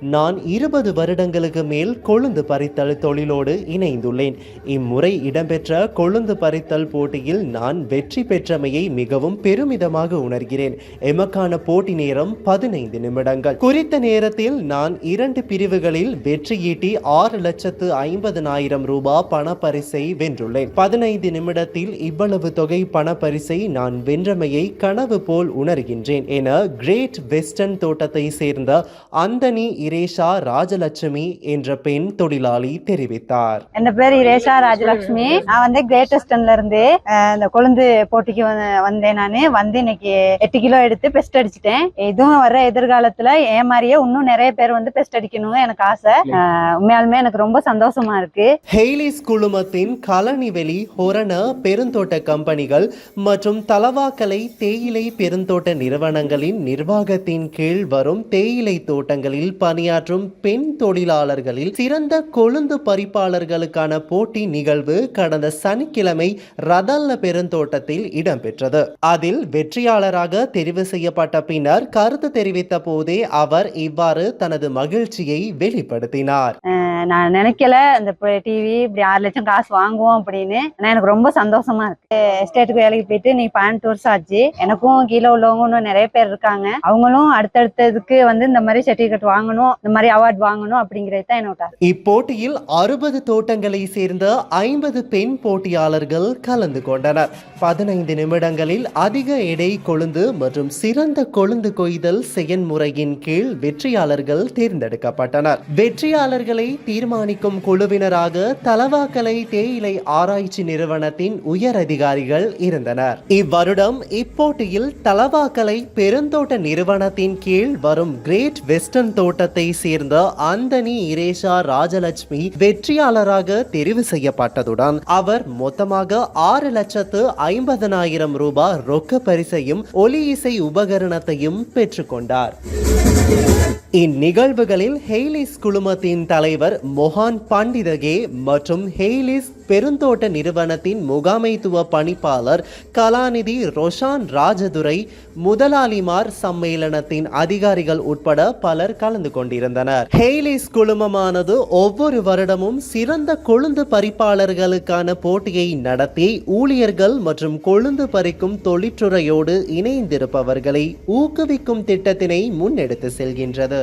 நான் இருபது வருடங்களுக்கு மேல் கொழுந்து பறித்தல் தொழிலோடு இணைந்துள்ளேன். இம்முறை இடம்பெற்ற கொழுந்து பறித்தல் போட்டியில் நான் வெற்றி பெற்றமையை மிகவும் பெருமிதமாக உணர்கிறேன். எமக்கான போட்டி நேரம் பதினைந்து நிமிடங்கள். குறித்த நேரத்தில் நான் இரண்டு பிரிவுகளில் வெற்றியீட்டி ஆறு லட்சத்து ஐம்பதனாயிரம் ரூபாய் பணப்பரிசை வென்றுள்ளேன். பதினைந்து நிமிடத்தில் இவ்வளவு தொகை பணப்பரிசை நான் வென்றமையை கனவு போல் உணர்கின்றேன். என கிரேட் வெஸ்டர்ன் தோட்டத்தை சேர்ந்த அந்தனி இரேஷா ராஜலட்சுமி என்ற பெண் தொழிலாளி தெரிவித்தார். என் பேர் இரேஷா ராஜலட்சுமி. நான் வந்து கிரேட் வெஸ்டர்ன்ல இருந்து இந்த கொழுந்து போட்டிக்கு வந்து- வந்தேன் நானு. வந்து இன்னைக்கு எட்டு கிலோ எடுத்து பெஸ்ட் அடிச்சிட்டேன். இதுவும் வர எதிர்காலத்துல ஏன் மாதிரியே இன்னும் நிறைய பேர் வந்து பெஸ்ட் அடிக்கணும்னு எனக்கு ஆசை. உண்மையாலுமே எனக்கு ரொம்ப சந்தோஷமா இருக்கு. ஹெய்லிஸ் குழுமத்தின் கலனிவெளி ஹொரண பெருந்தோட்ட கம்பெனிகள் மற்றும் தலவாக்கலை தேயிலை பெருந்தோட்ட நிறுவனங்களின் நிர்வாகத்தின் கீழ் வரும் தேயிலை தோட்டங்களில் பணியாற்றும் பெண் தொழிலாளர்களில் சிறந்த கொழுந்து பறிப்பாளர்களுக்கான போட்டி நிகழ்வு கடந்த சனிக்கிழமை ரதல்ல பெருந்தோட்டத்தில் இடம்பெற்றது. அதில் வெற்றியாளராக தெரிவு செய்யப்பட்ட பின்னர் கருத்து தெரிவித்த போதே அவர் இவ்வாறு தனது மகிழ்ச்சியை வெளிப்படுத்தினார். நான் நினைக்கல இந்த டிவி இப்படி ஆறு லட்சம் காசு வாங்குவோம் அப்படின்னு. ஆனா எனக்கு ரொம்ப சந்தோஷமா இருக்கு. எஸ்டேட்டுக்கு வேலைக்கு போயிட்டு நீ பன்னெண்டு வருஷம் ஆச்சு. எனக்கும் கீழே உள்ளவங்க நிறைய பேர் இருக்காங்க. அவங்களும் அடுத்தடுத்ததுக்கு வந்து இந்த மாதிரி சர்டிபிகேட் வாங்கணும் இந்த மாதிரி அவார்ட் வாங்கணும் அப்படிங்கிறது தான் என்னோட இப்போட்டியில் அறுபது தோட்டங்களை சேர்ந்த ஐம்பது பெண் போட்டியாளர்கள் கலந்து கொண்டனர். பதினைந்து நிமிடங்களில் அதிக எடை கொழுந்து மற்றும் சிறந்த கொழுந்து கொய்தல் செயன்முறையின் கீழ் வெற்றியாளர்கள் தேர்ந்தெடுக்கப்பட்டனர். வெற்றியாளர்களை தீர்மானிக்கும் குழுவினராக தலவாக்கலை தேயிலை ஆராய்ச்சி நிறுவனத்தின் உயர் அதிகாரிகள் இருந்தனர். இவ்வருடம் இப்போட்டியில் தலவாக்கலை பெருந்தோட்ட நிறுவனத்தின் கீழ் வரும் கிரேட் வெஸ்டர்ன் தோட்டத்தை சேர்ந்த அந்தனி இரேஷா ராஜலட்சுமி வெற்றியாளராக தெரிவு செய்யப்பட்டதுடன் அவர் மொத்தமாக ஆறு லட்சத்து ஐம்பதனாயிரம் ரூபாய் ரொக்க பரிசையும் ஒலி இசை உபகரணத்தையும் பெற்றுக்கொண்டார் இந்நிகழ்வுகளில் ஹெய்லிஸ் குழுமத்தின் தலைவர் மொஹான் பண்டிதகே மற்றும் ஹெய்லிஸ் பெருந்தோட்ட நிறுவனத்தின் முகாமைத்துவ பணிப்பாளர் கலாநிதி ரொஷான் ராஜதுரை முதலாளிமார் சம்மேளனத்தின் அதிகாரிகள் உட்பட பலர் கலந்து கொண்டிருந்தனர். ஹெய்லிஸ் குழுமமானது ஒவ்வொரு வருடமும் சிறந்த கொழுந்து பறிப்பாளர்களுக்கான போட்டியை நடத்தி ஊழியர்கள் மற்றும் கொழுந்து பறிக்கும் தொழிற்றுறையோடு இணைந்திருப்பவர்களை ஊக்குவிக்கும் திட்டத்தினை முன்னெடுத்து செல்கின்றது.